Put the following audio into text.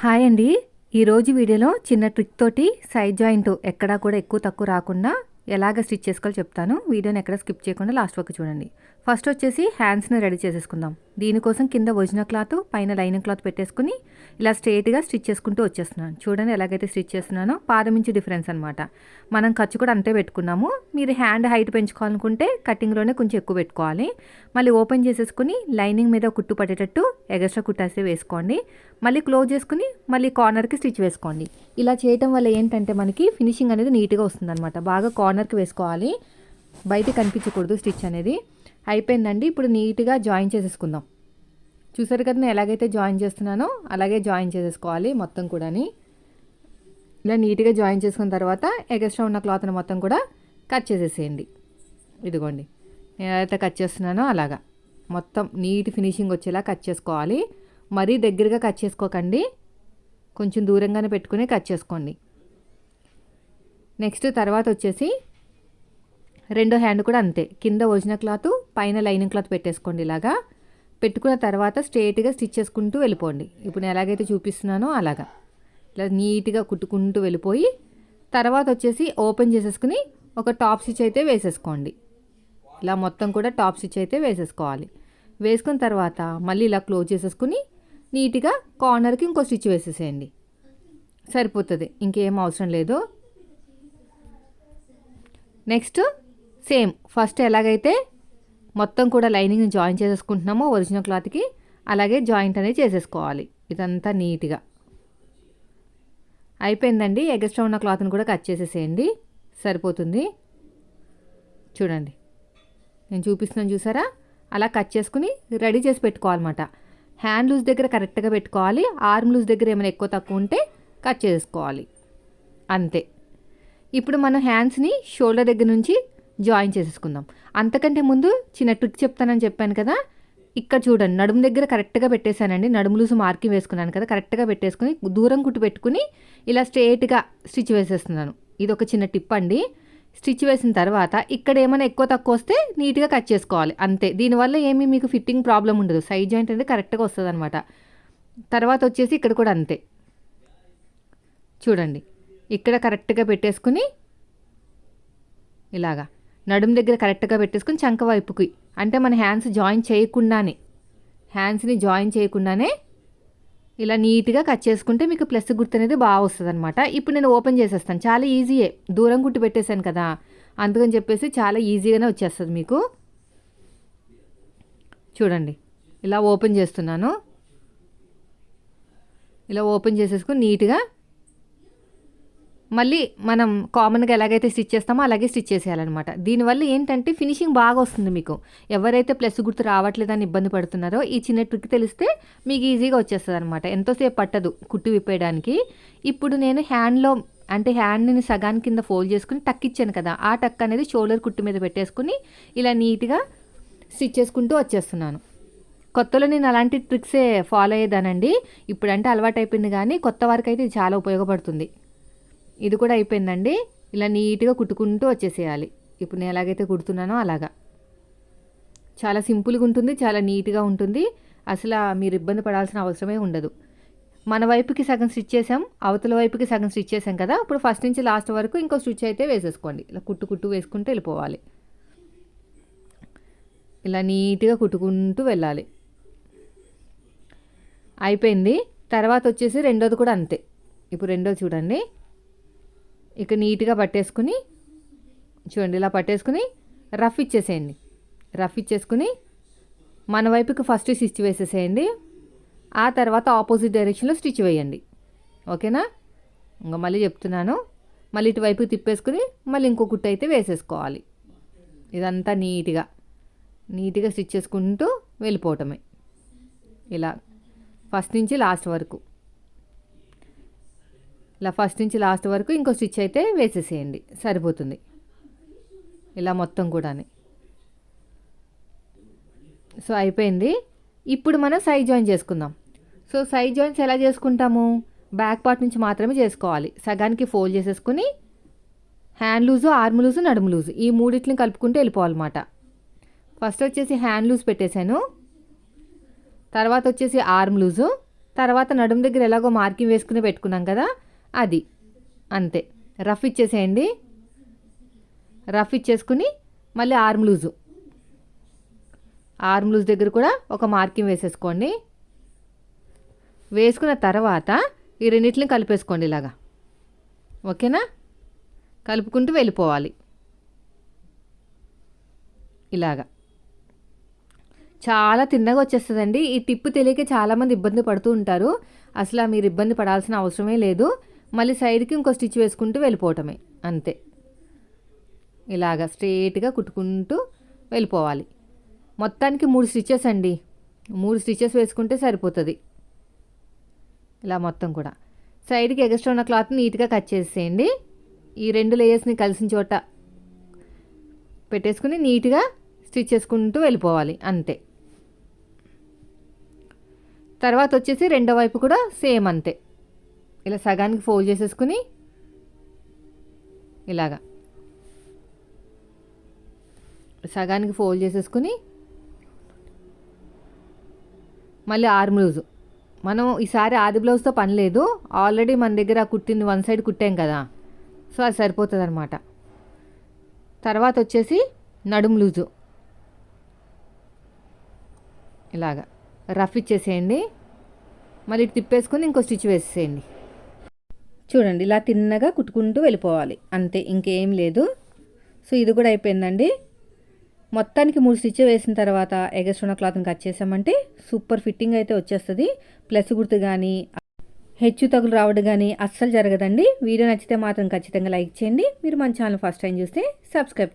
Hi అండి. ఈరోజు వీడియోలో చిన్న ట్రిక్ తోటి సైడ్ జాయింట్ ఎక్కడా కూడా ఎక్కువ తక్కువ రాకుండా ఎలాగ స్టిచ్ చేసుకోవాలో చెప్తాను. వీడియోని ఎక్కడ స్కిప్ చేయకుండా లాస్ట్ వరకు చూడండి. ఫస్ట్ వచ్చేసి హ్యాండ్స్ని రెడీ చేసేసుకుందాం. దీనికోసం కింద ఒరిజినల్ క్లాత్ పైన లైనింగ్ క్లాత్ పెట్టేసుకుని ఇలా స్ట్రేట్గా స్టిచ్ చేసుకుంటూ వచ్చేస్తున్నాను. చూడండి ఎలాగైతే స్టిచ్ చేస్తున్నానో పాదమించి డిఫరెన్స్ అనమాట మనం ఖర్చు కూడా అంతే పెట్టుకున్నాము. మీరు హ్యాండ్ హైట్ పెంచుకోవాలనుకుంటే కటింగ్లోనే కొంచెం ఎక్కువ పెట్టుకోవాలి. మళ్ళీ ఓపెన్ చేసేసుకుని లైనింగ్ మీద కుట్టు పట్టేటట్టు ఎగస్ట్రా కుట్టేసి వేసుకోండి. మళ్ళీ క్లోజ్ చేసుకుని మళ్ళీ కార్నర్కి స్టిచ్ వేసుకోండి. ఇలా చేయటం వల్ల ఏంటంటే మనకి ఫినిషింగ్ అనేది నీట్గా వస్తుందన్నమాట. బాగా కార్నర్కి వేసుకోవాలి. బయట కనిపించకూడదు స్టిచ్ అనేది. అయిపోయిందండి. ఇప్పుడు నీట్గా జాయిన్ చేసేసుకుందాం. చూసారు కదా నేను ఎలాగైతే జాయిన్ చేస్తున్నానో అలాగే జాయిన్ చేసేసుకోవాలి మొత్తం కూడాని. ఇలా నీట్గా జాయిన్ చేసుకున్న తర్వాత ఎగస్ట్రా ఉన్న క్లాత్ని మొత్తం కూడా కట్ చేసేసేయండి. ఇదిగోండి. నేను ఏదైతే కట్ చేస్తున్నానో అలాగా. మొత్తం నీట్ ఫినిషింగ్ వచ్చేలా కట్ చేసుకోవాలి. మరీ దగ్గరగా కట్ చేసుకోకండి. కొంచెం దూరంగానే పెట్టుకుని కట్ చేసుకోండి. నెక్స్ట్ తర్వాత వచ్చేసి రెండో హ్యాండ్ కూడా అంతే. కింద ఒరిజినల్ క్లాత్ పైన లైనింగ్ క్లాత్ పెట్టేసుకోండి ఇలాగా. పెట్టుకున్న తర్వాత స్ట్రేట్గా స్టిచ్ చేసుకుంటూ వెళ్ళిపోండి. ఇప్పుడు నేను ఎలాగైతే చూపిస్తున్నానో అలాగా. ఇలా నీట్గా కుట్టుకుంటూ వెళ్ళిపోయి తర్వాత వచ్చేసి ఓపెన్ చేసేసుకుని ఒక టాప్ స్టిచ్ అయితే వేసేసుకోండి. ఇలా మొత్తం కూడా టాప్ స్టిచ్ అయితే వేసేసుకోవాలి. వేసుకున్న తర్వాత మళ్ళీ ఇలా క్లోజ్ చేసేసుకుని నీట్గా కార్నర్కి ఇంకో స్టిచ్ వేసేసేయండి. సరిపోతుంది. ఇంకేం అవసరం లేదు. Next same. ఫస్ట్ ఎలాగైతే మొత్తం కూడా లైనింగ్ జాయిన్ చేసేసుకుంటున్నామో ఒరిజినల్ క్లాత్కి అలాగే జాయింట్ అనేది చేసేసుకోవాలి. ఇదంతా నీట్గా. అయిపోయిందండి. ఎగస్ట్రా ఉన్న క్లాత్ని కూడా కట్ చేసేసేయండి. సరిపోతుంది. చూడండి. నేను చూపిస్తున్నాను చూసారా? అలా కట్ చేసుకుని రెడీ చేసి పెట్టుకోవాలన్నమాట. హ్యాండ్ లూజ్ దగ్గర కరెక్ట్గా పెట్టుకోవాలి. ఆర్మ్ లూజ్ దగ్గర ఏమైనా ఎక్కువ తక్కువ ఉంటే కట్ చేసుకోవాలి అంతే. ఇప్పుడు మనం హ్యాండ్స్ని షోల్డర్ దగ్గర నుంచి జాయిన్ చేసేసుకుందాం. అంతకంటే ముందు చిన్న ట్రిక్ చెప్తానని చెప్పాను కదా ఇక్కడ చూడండి నడుము దగ్గర కరెక్ట్గా పెట్టేశానండి. నడుము లూసు మార్కింగ్ వేసుకున్నాను కదా కరెక్ట్గా పెట్టేసుకుని దూరం కుట్టు పెట్టుకుని ఇలా స్ట్రేట్గా స్టిచ్ వేసేస్తున్నాను. ఇది ఒక చిన్న టిప్ అండి. స్టిచ్ వేసిన తర్వాత ఇక్కడ ఏమైనా ఎక్కువ తక్కువ వస్తే నీట్గా కట్ చేసుకోవాలి. అంతే. దీనివల్ల ఏమీ మీకు ఫిట్టింగ్ ప్రాబ్లం ఉండదు. సైడ్ జాయింట్ అనేది కరెక్ట్గా వస్తుంది అనమాట తర్వాత వచ్చేసి ఇక్కడ కూడా అంతే. చూడండి. ఇక్కడ కరెక్ట్గా పెట్టేసుకుని ఇలాగా. నడుము దగ్గర కరెక్ట్గా పెట్టేసుకుని చంక వైపుకి. అంటే మన హ్యాండ్స్ జాయిన్ చేయకుండానే. హ్యాండ్స్ని జాయిన్ చేయకుండానే ఇలా నీట్గా కట్ చేసుకుంటే మీకు ప్లస్ గుర్తు అనేది బాగా వస్తుంది అనమాట ఇప్పుడు నేను ఓపెన్ చేసేస్తాను. చాలా ఈజీయే. దూరం గుట్టు పెట్టేశాను కదా. అందుకని చెప్పేసి చాలా ఈజీగానే వచ్చేస్తుంది మీకు. చూడండి. ఇలా ఓపెన్ చేస్తున్నాను. ఇలా ఓపెన్ చేసేసుకుని నీట్గా మళ్ళీ మనం కామన్గా ఎలాగైతే స్టిచ్ చేస్తామో అలాగే స్టిచ్ చేసేయాలన్నమాట. దీనివల్ల ఏంటంటే ఫినిషింగ్ బాగా వస్తుంది మీకు. ఎవరైతే ప్లస్ గుర్తు రావట్లేదని ఇబ్బంది పడుతున్నారో ఈ చిన్న ట్రిక్ తెలిస్తే మీకు ఈజీగా వచ్చేస్తుంది అనమాట ఎంతోసేపు పట్టదు కుట్టు విప్పేయడానికి. ఇప్పుడు నేను హ్యాండ్లో అంటే హ్యాండ్ని సగాన్ కింద ఫోల్డ్ చేసుకుని టక్ ఇచ్చాను కదా ఆ టక్ అనేది షోల్డర్ కుట్టు మీద పెట్టేసుకుని ఇలా నీట్గా స్టిచ్ చేసుకుంటూ వచ్చేస్తున్నాను. కొత్తలో నేను అలాంటి ట్రిక్సే ఫాలో అయ్యేదానండి. ఇప్పుడంటే అలవాటు అయిపోయింది కానీ కొత్త వారికి అయితే చాలా ఉపయోగపడుతుంది. ఇది కూడా అయిపోయిందండి. ఇలా నీట్గా కుట్టుకుంటూ వచ్చేసేయాలి. ఇప్పుడు నేను ఎలాగైతే కుడుతున్నానో అలాగా. చాలా సింపుల్గా ఉంటుంది చాలా నీట్గా ఉంటుంది. అసలు మీరు ఇబ్బంది పడాల్సిన అవసరమే ఉండదు. మన వైపుకి సగం స్టిచ్ చేసాం అవతల వైపుకి సగం స్టిచ్ చేసాం కదా ఇప్పుడు ఫస్ట్ నుంచి లాస్ట్ వరకు ఇంకో స్టిచ్ అయితే వేసేసుకోండి. ఇలా కుట్టు కుట్టు వేసుకుంటూ వెళ్ళిపోవాలి. ఇలా నీట్గా కుట్టుకుంటూ వెళ్ళాలి. అయిపోయింది. తర్వాత వచ్చేసి రెండోది కూడా అంతే. ఇప్పుడు రెండోది చూడండి. ఇక నీట్గా పట్టేసుకుని చూడండి ఇలా పట్టేసుకుని రఫ్ ఇచ్చేసేయండి. రఫ్ ఇచ్చేసుకుని మన వైపుకి ఫస్ట్ స్టిచ్ వేసేసేయండి. ఆ తర్వాత ఆపోజిట్ డైరెక్షన్లో స్టిచ్ వేయండి. ఓకేనా? ఇంకా మళ్ళీ చెప్తున్నాను. మళ్ళీ ఇటువైపు తిప్పేసుకుని మళ్ళీ ఇంకో కుట్టు అయితే వేసేసుకోవాలి. ఇదంతా నీట్గా. నీట్గా స్టిచ్ చేసుకుంటూ వెళ్ళిపోవటమే. ఇలా ఫస్ట్ నుంచి లాస్ట్ వరకు. ఇలా ఫస్ట్ నుంచి లాస్ట్ వరకు ఇంకో స్టిచ్ అయితే వేసేసేయండి. సరిపోతుంది. ఇలా మొత్తం కూడా సో అయిపోయింది. ఇప్పుడు మనం సైడ్ జాయిన్ చేసుకుందాం. సో సైడ్ జాయింట్స్ ఎలా చేసుకుంటాము? బ్యాక్ పార్ట్ నుంచి మాత్రమే చేసుకోవాలి. సగానికి ఫోల్డ్ చేసేసుకుని హ్యాండ్ లూజు ఆర్మ్ లూజు నడుము లూజు ఈ మూడిట్లని కలుపుకుంటూ వెళ్ళిపోవాలన్నమాట. ఫస్ట్ వచ్చేసి హ్యాండ్ లూజ్ పెట్టేశాను. తర్వాత వచ్చేసి ఆర్మ్ లూజు. తర్వాత నడుము దగ్గర ఎలాగో మార్కింగ్ వేసుకుని పెట్టుకున్నాం కదా అది. అంతే. రఫ్ ఇచ్చేసేయండి. రఫ్ ఇచ్చేసుకుని మళ్ళీ ఆర్మ్ లూజు. ఆర్మ్ లూజ్ దగ్గర కూడా ఒక మార్కింగ్ వేసేసుకోండి. వేసుకున్న తర్వాత ఈ రెండింటిని కలిపేసుకోండి ఇలాగా. ఓకేనా? కలుపుకుంటూ వెళ్ళిపోవాలి. ఇలాగా. చాలా తిన్నగా వచ్చేస్తుందండి. ఈ టిప్పు తెలియక చాలామంది ఇబ్బంది పడుతూ ఉంటారు. అసలు మీరు ఇబ్బంది పడాల్సిన అవసరమే లేదు. మళ్ళీ సైడ్కి ఇంకో స్టిచ్ వేసుకుంటూ వెళ్ళిపోవటమే అంతే. ఇలాగ స్ట్రేట్గా కుట్టుకుంటూ వెళ్ళిపోవాలి. మొత్తానికి మూడు స్టిచెస్ అండి. మూడు స్టిచెస్ వేసుకుంటే సరిపోతుంది. ఇలా మొత్తం కూడా. సైడ్కి ఎగస్ట్రా ఉన్న క్లాత్ నీట్గా కట్ చేసేయండి. ఈ రెండు లేయర్స్ని కలిసిన చోట పెట్టేసుకుని నీట్గా స్టిచ్ చేసుకుంటూ వెళ్ళిపోవాలి అంతే. తర్వాత వచ్చేసి రెండో వైపు కూడా సేమ్ అంతే. ఇలా సగానికి ఫోల్డ్ చేసేసుకుని ఇలాగా. సగానికి ఫోల్డ్ చేసేసుకుని మళ్ళీ ఆర్మ్ లూజు మనం ఈసారి ఆది బ్లౌజ్తో పని లేదు. ఆల్రెడీ మన దగ్గర కుట్టింది వన్ సైడ్ కుట్టాం కదా. సో అది సరిపోతుంది అనమాట తర్వాత వచ్చేసి నడుము లూజు ఇలాగా. రఫ్ ఇచ్చేసేయండి. మళ్ళీ తిప్పేసుకుని తిప్పేసుకొని ఇంకో స్టిచ్ వేసేసేయండి. చూడండి ఇలా తిన్నగా కుట్టుకుంటూ వెళ్ళిపోవాలి. అంతే ఇంకేం లేదు. సో ఇది కూడా అయిపోయిందండి. మొత్తానికి మూడు స్టిచ్ వేసిన తర్వాత ఎగస్ట్రోన క్లాత్ని కట్ చేసామంటే సూపర్ ఫిట్టింగ్ అయితే వచ్చేస్తుంది. ప్లస్ గుర్తు కానీ హెచ్చు తగులు రావడం కానీ అస్సలు జరగదండి. వీడియో నచ్చితే మాత్రం ఖచ్చితంగా లైక్ చేయండి. మీరు మన ఛానల్ ఫస్ట్ టైం చూస్తే సబ్స్క్రైబ్ చేయండి.